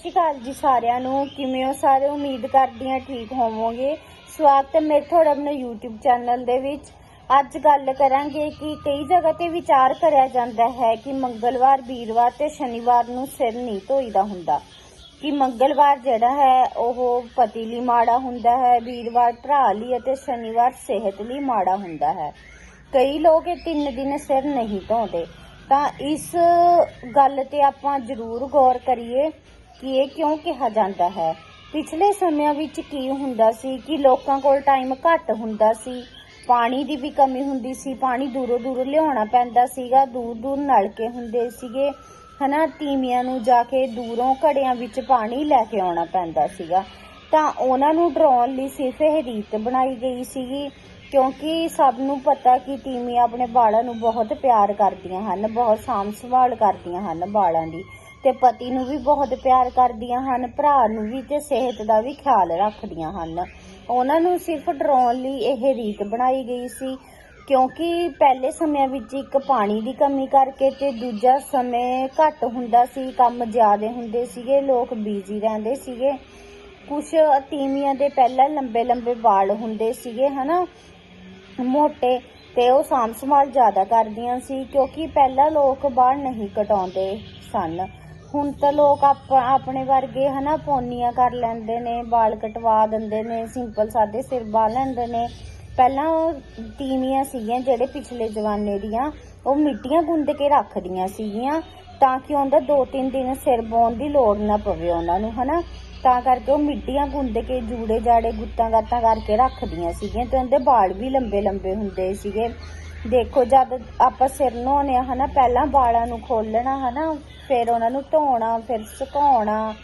ਸ਼੍ਰੀ ਅਕਾਲ ਜੀ ਸਾਰਿਆਂ ਨੂੰ। ਕਿਵੇਂ ਹੋ ਸਾਰੇ? ਉਮੀਦ ਕਰਦੀ ਹਾਂ ਠੀਕ ਹੋਵੋਗੇ। ਸਵਾਗਤ ਹੈ ਮੇਰੇ ਤੁਹਾਡਾ ਆਪਣੇ YouTube ਚੈਨਲ ਦੇ ਵਿੱਚ। ਅੱਜ ਗੱਲ ਕਰਾਂਗੇ ਕਿ ਕਈ ਜਗ੍ਹਾ ਤੇ ਵਿਚਾਰ ਕਰਿਆ ਜਾਂਦਾ ਹੈ ਕਿ ਮੰਗਲਵਾਰ, ਵੀਰਵਾਰ ਤੇ ਸ਼ਨੀਵਾਰ ਨੂੰ ਸਿਰ ਨਹੀਂ ਧੋਈਦਾ ਹੁੰਦਾ। ਕਿ ਮੰਗਲਵਾਰ ਜਿਹੜਾ ਹੈ, ਉਹ ਪਤੀ ਲਈ ਮਾੜਾ ਹੁੰਦਾ ਹੈ, ਵੀਰਵਾਰ ਭਰਾ ਲਈ ਅਤੇ ਸ਼ਨੀਵਾਰ ਸਿਹਤ ਲਈ ਮਾੜਾ ਹੁੰਦਾ ਹੈ। ਕਈ ਲੋਕ ਇਹ ਤਿੰਨ ਦਿਨ ਸਿਰ ਨਹੀਂ ਧੋਂਦੇ। ਤਾਂ ਇਸ ਗੱਲ ਤੇ ਆਪਾਂ ਜ਼ਰੂਰ ਗੌਰ ਕਰੀਏ। ਕਿ ਇਹ ਕਿਉਂ ਕਿਹਾ ਜਾਂਦਾ ਹੈ? ਪਿਛਲੇ ਸਮਿਆਂ ਵਿੱਚ ਕੀ ਹੁੰਦਾ ਸੀ ਕਿ ਲੋਕਾਂ ਕੋਲ ਟਾਈਮ ਘੱਟ ਹੁੰਦਾ ਸੀ? ਪਾਣੀ ਦੀ ਵੀ ਕਮੀ ਹੁੰਦੀ ਸੀ, ਪਾਣੀ ਦੂਰੋਂ ਦੂਰੋਂ ਲਿਆਉਣਾ ਪੈਂਦਾ ਸੀਗਾ, ਦੂਰ ਦੂਰ ਨਲਕੇ ਹੁੰਦੇ ਸੀਗੇ, ਹਨਾ? ਤੀਵੀਆਂ ਨੂੰ ਜਾ ਕੇ ਦੂਰੋਂ ਘੜਿਆਂ ਵਿੱਚ ਪਾਣੀ ਲੈ ਕੇ ਆਉਣਾ ਪੈਂਦਾ ਸੀਗਾ। ਤਾਂ ਉਹਨਾਂ ਨੂੰ ਡਰਾਉਣ ਲਈ ਸਿਰਫ ਇਹ ਰੀਤ ਬਣਾਈ ਗਈ ਸੀਗੀ, ਕਿਉਂਕਿ ਸਭ ਨੂੰ ਪਤਾ ਕਿ ਤੀਵੀਆਂ ਆਪਣੇ ਬਾਲਾਂ ਨੂੰ ਬਹੁਤ ਪਿਆਰ ਕਰਦੀਆਂ ਹਨ, ਬਹੁਤ ਸਾਂਭ ਸੰਭਾਲ ਕਰਦੀਆਂ ਹਨ ਬਾਲਾਂ ਦੀ। ਤੇ ਪਤੀ ਨੂੰ ਵੀ ਬਹੁਤ ਪਿਆਰ ਕਰਦੀਆਂ ਹਨ, ਭਰਾ ਨੂੰ ਵੀ ਤੇ ਸਿਹਤ ਦਾ ਵੀ ਖਿਆਲ ਰੱਖਦੀਆਂ ਹਨ। ਉਹਨਾਂ ਨੂੰ ਸਿਰਫ ਡਰਾਉਣ ਲਈ ਇਹ ਰੀਤ ਬਣਾਈ ਗਈ ਸੀ, ਕਿਉਂਕਿ ਪਹਿਲੇ ਸਮਿਆਂ ਵਿੱਚ ਇੱਕ ਪਾਣੀ ਦੀ ਕਮੀ ਕਰਕੇ ਤੇ ਦੂਜਾ ਸਮੇਂ ਘੱਟ ਹੁੰਦਾ ਸੀ, ਕੰਮ ਜ਼ਿਆਦੇ ਹੁੰਦੇ ਸੀਗੇ, ਲੋਕ ਬਿਜ਼ੀ ਰਹਿੰਦੇ ਸੀਗੇ। ਕੁਝ ਤੀਵੀਆਂ ਦੇ ਪਹਿਲਾਂ ਲੰਬੇ ਲੰਬੇ ਵਾਲ ਹੁੰਦੇ ਸੀਗੇ, ਹਨਾ? ਮੋਟੇ ਤੇ ਉਹ ਸਾਂਭ ਸੰਭਾਲ ਜ਼ਿਆਦਾ ਕਰਦੀਆਂ ਸੀ, ਕਿਉਂਕਿ ਪਹਿਲਾਂ ਲੋਕ ਵਾਲ ਨਹੀਂ ਕਟਾਉਂਦੇ ਸਨ। ਹੁਣ ਤਾਂ ਲੋਕ ਆਪ- ਆਪਣੇ ਵਰਗੇ ਹਨਾ ਪੋਨੀਆਂ ਕਰ ਲੈਂਦੇ ਨੇ, ਵਾਲ ਕਟਵਾ ਦਿੰਦੇ ਨੇ ਸਿੰਪਲ ਸਾਦੇ ਸਿਰ ਬਾਹ ਲੈਂਦੇ ਨੇ। ਪਹਿਲਾਂ ਉਹ ਤੀਵੀਆਂ ਸੀਗੀਆਂ ਜਿਹੜੇ ਪਿਛਲੇ ਜ਼ਮਾਨੇ ਦੀਆਂ, ਉਹ ਮਿੱਟੀਆਂ ਗੁੰਦ ਕੇ ਰੱਖਦੀਆਂ ਸੀਗੀਆਂ, ਤਾਂ ਕਿ ਉਹਦਾ ਦੋ ਤਿੰਨ ਦਿਨ ਸਿਰ ਬੋਣ ਦੀ ਲੋੜ ਨਾ ਪਵੇ ਉਹਨਾਂ ਨੂੰ, ਹਨਾ। ਤਾਂ ਕਰਕੇ ਉਹ ਮਿੱਟੀਆਂ ਗੁੰਦ ਕੇ ਜੂੜੇ ਜਾੜੇ ਗੁੱਤਾਂ ਗਾਤਾਂ ਕਰਕੇ ਰੱਖਦੀਆਂ ਸੀਗੀਆਂ ਤੇ ਉਹਦੇ ਵਾਲ ਵੀ ਲੰਬੇ ਲੰਬੇ ਹੁੰਦੇ ਸੀਗੇ। ਦੇਖੋ, ਜਦ ਆਪਾਂ ਸਿਰ ਨਹਾਉਂਦੇ ਆ ਹਨਾ, ਪਹਿਲਾਂ ਵਾਲਾਂ ਨੂੰ ਖੋਲਣਾ ਹਨਾ, ਫਿਰ ਉਹਨਾਂ ਨੂੰ ਧੋਣਾ, ਫਿਰ ਸੁਕਾਉਣਾ,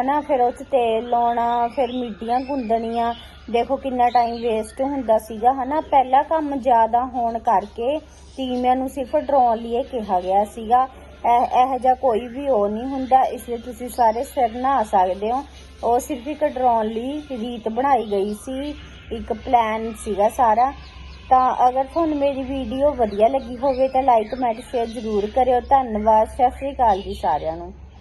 ਹਨਾ, ਫਿਰ ਉਹ 'ਚ ਤੇਲ ਲਾਉਣਾ, ਫਿਰ ਮਿੱਟੀਆਂ ਗੁੰਦਣੀਆਂ। ਦੇਖੋ, ਕਿੰਨਾ ਟਾਈਮ ਵੇਸਟ ਹੁੰਦਾ ਸੀਗਾ, ਹਨਾ। ਪਹਿਲਾ ਕੰਮ ਜ਼ਿਆਦਾ ਹੋਣ ਕਰਕੇ ਟੀਮਿਆਂ ਨੂੰ ਸਿਰਫ ਡਰਾਉਣ ਲਈ ਇਹ ਕਿਹਾ ਗਿਆ ਸੀਗਾ। ਇਹ, ਇਹੋ ਜਿਹਾ ਕੋਈ ਵੀ ਉਹ ਨਹੀਂ ਹੁੰਦਾ, ਇਸ ਲਈ ਤੁਸੀਂ ਸਾਰੇ ਸਿਰ ਨਹਾ ਸਕਦੇ ਹੋ। ਉਹ ਸਿਰਫ ਇੱਕ ਡਰਾਉਣ ਲਈ ਰੀਤ ਬਣਾਈ ਗਈ ਸੀ, ਇੱਕ ਪਲਾਨ ਸੀਗਾ ਸਾਰਾ। ਤਾਂ ਅਗਰ ਤੁਹਾਨੂੰ ਮੇਰੀ ਵੀਡੀਓ ਵਧੀਆ ਲੱਗੀ ਹੋਵੇ ਤਾਂ ਲਾਈਕ ਕਮੈਂਟ ਸ਼ੇਅਰ ਜ਼ਰੂਰ ਕਰਿਓ। ਧੰਨਵਾਦ, ਸਤਿ ਸ਼੍ਰੀ ਅਕਾਲ ਜੀ ਸਾਰਿਆਂ ਨੂੰ।